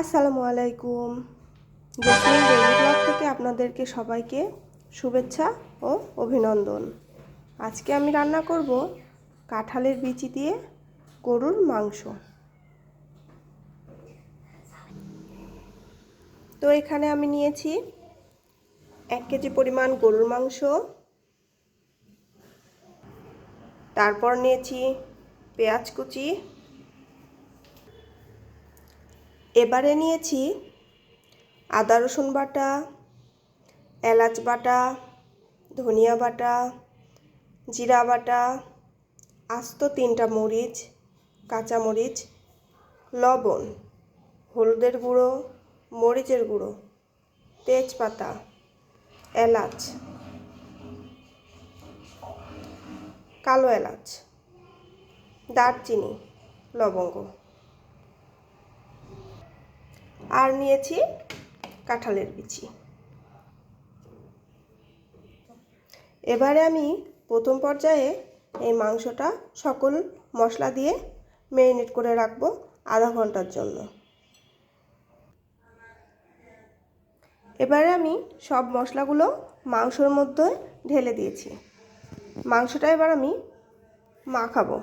আসসালামু আলাইকুম jasmine daily blog থেকে আপনাদেরকে সবাইকে শুভেচ্ছা ও অভিনন্দন। আজকে আমি রান্না করব কাঁঠালের বিচি দিয়ে গরুর মাংস। তো এখানে আমি নিয়েছি এক কেজি পরিমাণ গরুর মাংস। তারপর নিয়েছি পেঁয়াজ কুচি এবারে নিয়েছি আদা, রসুন বাটা, এলাচ বাটা, ধনিয়া বাটা, জিরা বাটা, আস্ত তিনটা মরিচ, কাঁচা মরিচ, লবণ, হলুদের গুঁড়ো, মরিচের গুঁড়ো, তেজপাতা, এলাচ, কালো এলাচ, দারচিনি, লবঙ্গ। আর নিয়েছি কাঁঠালের বিচি। এবারে আমি প্রথম পর্যায়ে এই মাংসটা সকল মশলা দিয়ে ম্যারিনেট করে রাখব আধা ঘণ্টার জন্য। এবারে আমি সব মশলাগুলো মাংসর মধ্যে ঢেলে দিয়েছি। মাংসটা এবার আমি মাখাবো।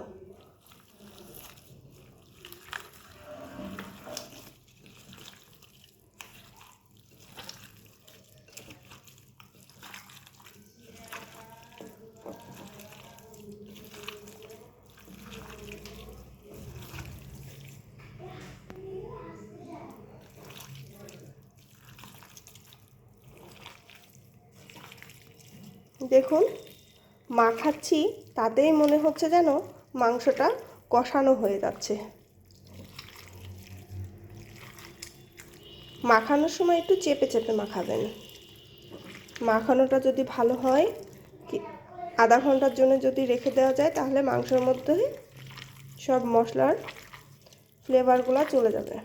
দেখুন মাখাচ্ছি তাতেই মনে হচ্ছে যেন মাংসটা কষানো হয়ে যাচ্ছে। মাখানোর সময় একটু চেপে চেপে মাখাবেন। মাখানোটা যদি ভালো হয় আধা ঘণ্টার জন্য যদি রেখে দেওয়া যায়, তাহলে মাংসের মধ্যে সব মশলার ফ্লেভারগুলো চলে যাবে।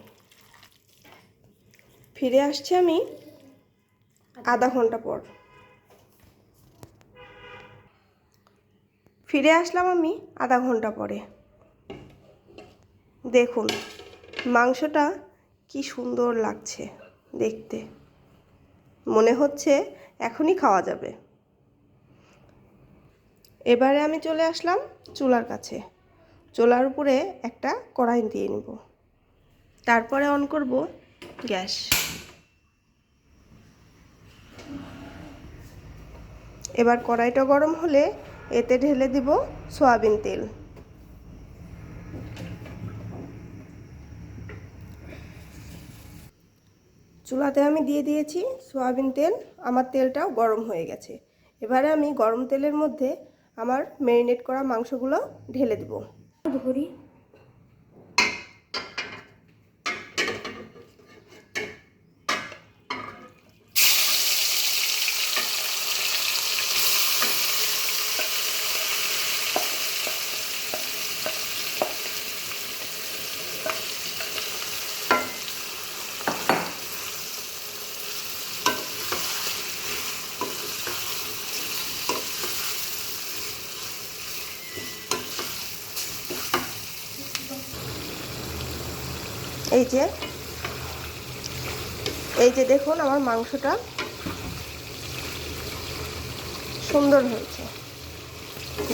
ফিরে আসছি আমি আধা ঘণ্টা পর। ফিরে আসলাম আমি আধা ঘণ্টা পরে। দেখুন, মাংসটা কি সুন্দর লাগছে দেখতে। মনে হচ্ছে এখনই খাওয়া যাবে। এবারে আমি চলে আসলাম চুলার কাছে। চুলার উপরে একটা কড়াই দিয়ে নিব। তারপরে অন করব গ্যাস। এবার কড়াইটা গরম হলে এতে ঢেলে দিব সয়াবিন তেল। চুলাতে আমি দিয়ে দিয়েছি সয়াবিন তেল, আমার তেলটাও গরম হয়ে গেছে। এবারে আমি গরম তেলের মধ্যে আমার ম্যারিনেট করা মাংসগুলো ঢেলে দেবো। ধরি। এই যে এই যে দেখুন আমার মাংসটা সুন্দর হয়েছে।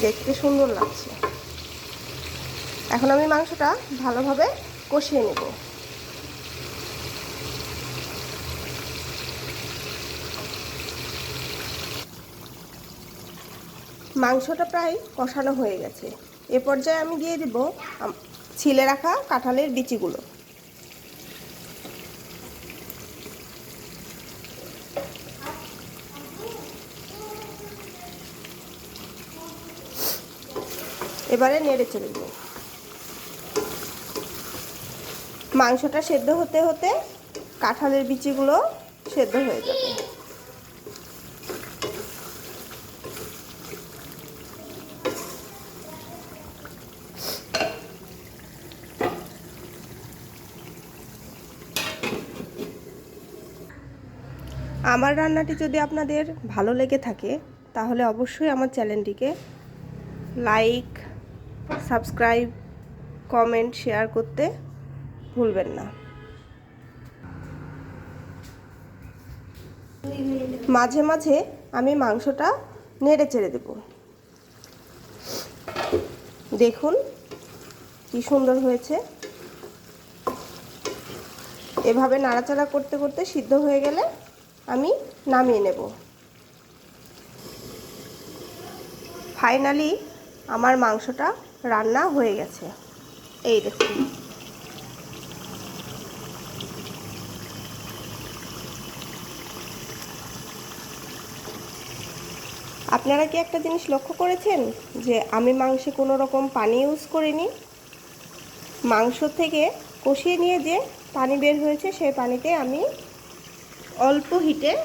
দেখতে সুন্দর লাগছে। এখন আমি মাংসটা ভালোভাবে কষিয়ে নেব। মাংসটা প্রায় কষানো হয়ে গেছে। এ পর্যায়ে আমি দিয়ে দিব ছিলে রাখা কাঁঠালের বিচিগুলো। এবারে নেড়ে চলে দেবো মাংসটা সেদ্ধ হতে হতে কাঁঠালের বিচিগুলো সেদ্ধ হয়ে যাবে। আমার রান্নাটি যদি আপনাদের ভালো লেগে থাকে, তাহলে অবশ্যই আমার চ্যানেলটিকে লাইক সাবস্ক্রাইব, কমেন্ট, শেয়ার করতে ভুলবেন না। মাঝে মাঝে আমি মাংসটা নেড়ে চেড়ে দেব। দেখুন কি সুন্দর হয়েছে। এভাবে নাড়াচাড়া করতে করতে সিদ্ধ হয়ে গেলে আমি নামিয়ে নেব। ফাইনালি আমার মাংসটা রান্না হয়ে গেছে। এই দেখুন। আপনারা কি একটা জিনিস লক্ষ্য করেছেন? যে আমি মাংসে কোনো রকম পানি ইউজ করিনি। মাংস থেকে কষিয়ে নিয়ে যে পানি বের হয়েছে সেই পানিতে আমি অল্প হিটে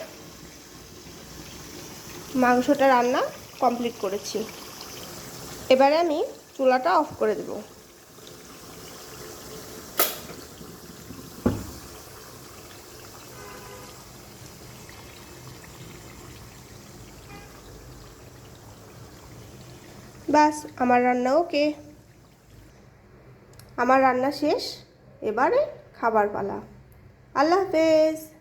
মাংসটা রান্না কমপ্লিট করেছি। এবারে আমি চুলাটা অফ করে দেব। ব্যাস, আমার রান্না ওকে। আমার রান্না শেষ। এবারে খাবার পালা। আল্লাহ হাফেজ।